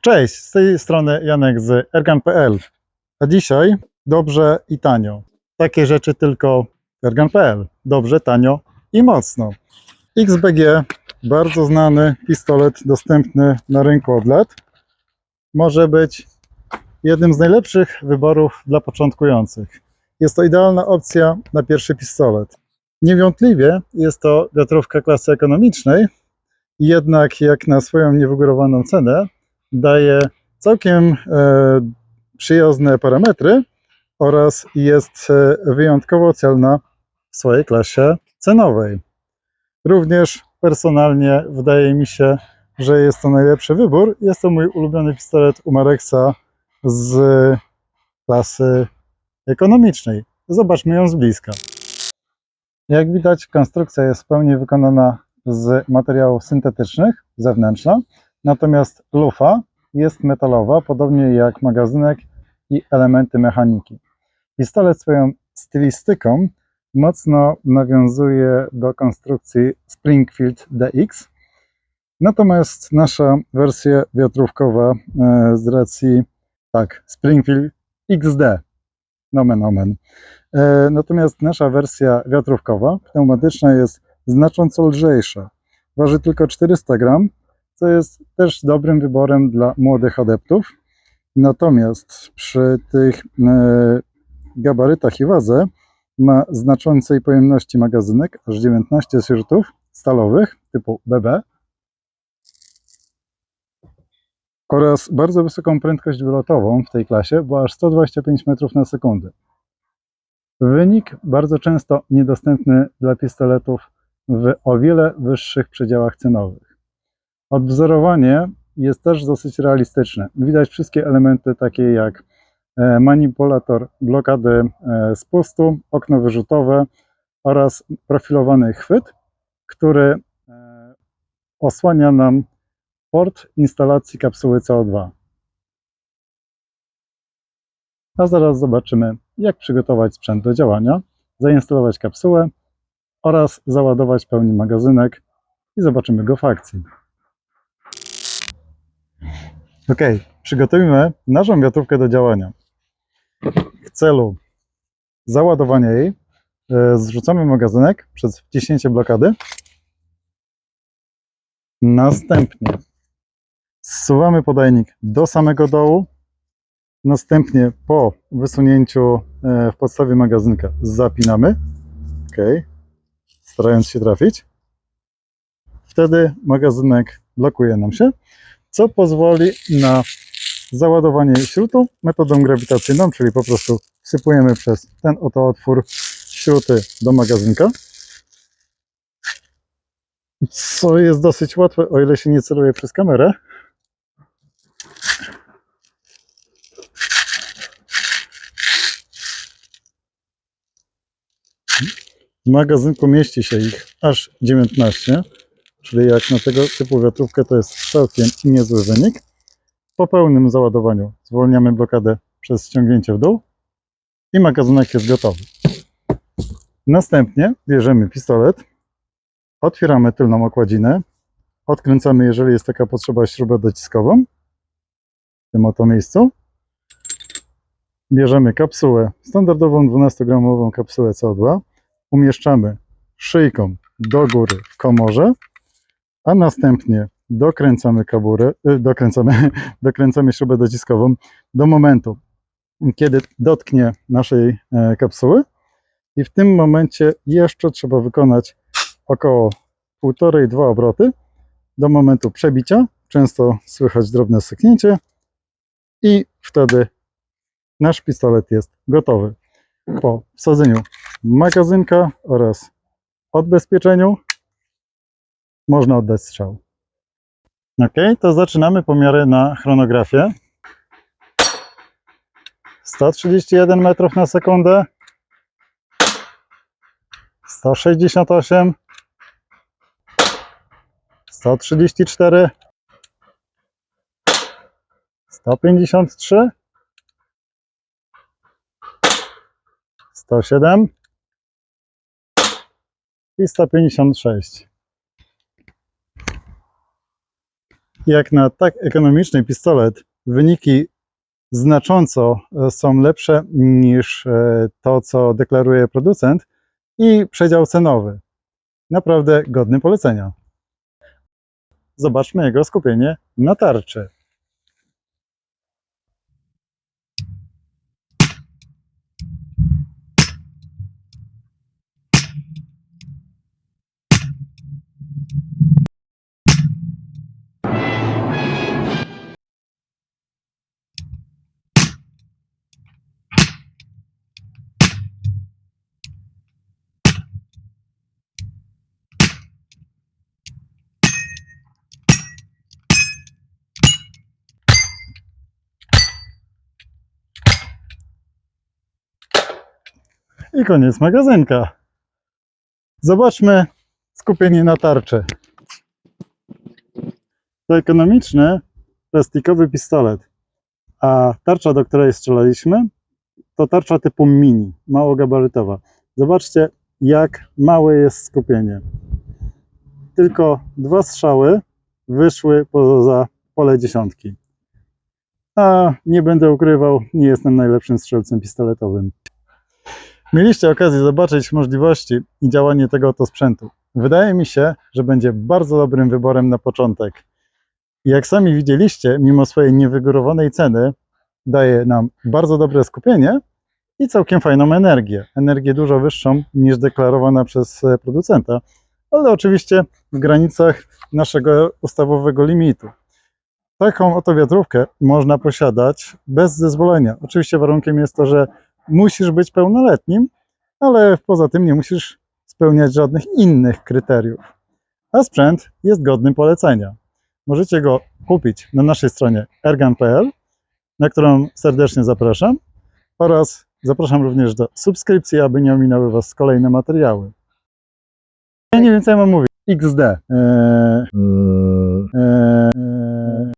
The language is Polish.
Cześć, z tej strony Janek z Ergan.pl. A dzisiaj dobrze i tanio. Takie rzeczy tylko Ergan.pl. Dobrze, tanio i mocno. XBG, bardzo znany pistolet, dostępny na rynku od lat. Może być jednym z najlepszych wyborów dla początkujących. Jest to idealna opcja na pierwszy pistolet. Niewątpliwie jest to wiatrówka klasy ekonomicznej, jednak jak na swoją niewygórowaną cenę daje całkiem e, przyjazne parametry oraz jest e, wyjątkowo celna w swojej klasie cenowej. Również personalnie wydaje mi się, że jest to najlepszy wybór. Jest to mój ulubiony pistolet Umarexa z klasy ekonomicznej. Zobaczmy ją z bliska. Jak widać, konstrukcja jest w pełni wykonana z materiałów syntetycznych, zewnętrzna, natomiast lufa jest metalowa, podobnie jak magazynek i elementy mechaniki. Pistolet swoją stylistyką mocno nawiązuje do konstrukcji Springfield DX, natomiast nasza wersja wiatrówkowa e, z racji, tak, Springfield XD, nomen omen. E, Natomiast nasza wersja wiatrówkowa, pneumatyczna jest znacząco lżejsza. Waży tylko 400 gram, co jest też dobrym wyborem dla młodych adeptów. Natomiast przy tych e, gabarytach i wadze ma znaczącej pojemności magazynek, aż 19 śrutów stalowych typu BB oraz bardzo wysoką prędkość wylotową w tej klasie, bo aż 125 metrów na sekundę. Wynik bardzo często niedostępny dla pistoletów w o wiele wyższych przedziałach cenowych. Odwzorowanie jest też dosyć realistyczne. Widać wszystkie elementy takie jak e, manipulator blokady e, spustu, okno wyrzutowe oraz profilowany chwyt, który e, osłania nam port instalacji kapsuły CO2. A zaraz zobaczymy, jak przygotować sprzęt do działania, zainstalować kapsułę oraz załadować pełni magazynek i zobaczymy go w akcji. Ok, przygotujmy naszą wiatrówkę do działania. W celu załadowania jej e, zrzucamy magazynek przez wciśnięcie blokady. Następnie zsuwamy podajnik do samego dołu. Następnie po wysunięciu e, w podstawie magazynka zapinamy. Ok, starając się trafić. Wtedy magazynek blokuje nam się, co pozwoli na załadowanie śrutu metodą grawitacyjną, czyli po prostu wsypujemy przez ten oto otwór śruty do magazynka. Co jest dosyć łatwe, o ile się nie celuje przez kamerę. W magazynku mieści się ich aż 19, czyli jak na tego typu wiatrówkę to jest całkiem niezły wynik. Po pełnym załadowaniu zwolniamy blokadę przez ściągnięcie w dół i magazynek jest gotowy. Następnie bierzemy pistolet, otwieramy tylną okładzinę, odkręcamy, jeżeli jest taka potrzeba, śrubę dociskową w tym oto miejscu. Bierzemy kapsułę, standardową 12-gramową kapsułę CO2, umieszczamy szyjką do góry w komorze, a następnie dokręcamy kaburę, y, dokręcamy, dokręcamy śrubę dociskową do momentu, kiedy dotknie naszej e, kapsuły i w tym momencie jeszcze trzeba wykonać około 1,5-2 obroty do momentu przebicia. Często słychać drobne syknięcie i wtedy nasz pistolet jest gotowy. Po wsadzeniu magazynka oraz odbezpieczeniu można oddać strzał. Ok, to zaczynamy pomiary na chronografię. 131 metrów na sekundę. 168. 134. 153. 107 i 156. Jak na tak ekonomiczny pistolet, wyniki znacząco e, są lepsze niż e, to, co deklaruje producent i przedział cenowy. Naprawdę godny polecenia. Zobaczmy jego skupienie na tarczy. I koniec magazynka. Zobaczmy skupienie na tarczy. To ekonomiczny, plastikowy pistolet. A tarcza, do której strzelaliśmy, to tarcza typu mini, małogabarytowa. Zobaczcie, jak małe jest skupienie. Tylko dwa strzały wyszły poza pole dziesiątki. A nie będę ukrywał, nie jestem najlepszym strzelcem pistoletowym. Mieliście okazję zobaczyć możliwości i działanie tego oto sprzętu. Wydaje mi się, że będzie bardzo dobrym wyborem na początek. Jak sami widzieliście, mimo swojej niewygórowanej ceny, daje nam bardzo dobre skupienie i całkiem fajną energię. Energię dużo wyższą niż deklarowana przez e, producenta, ale oczywiście w granicach naszego ustawowego limitu. Taką oto wiatrówkę można posiadać bez zezwolenia. Oczywiście warunkiem jest to, że musisz być pełnoletnim, ale poza tym nie musisz spełniać żadnych innych kryteriów. A sprzęt jest godny polecenia. Możecie go kupić na naszej stronie ergan.pl, na którą serdecznie zapraszam oraz zapraszam również do subskrypcji, aby nie ominęły Was kolejne materiały. Ja nie wiem, co ja mam mówić. XD. Eee, eee, eee,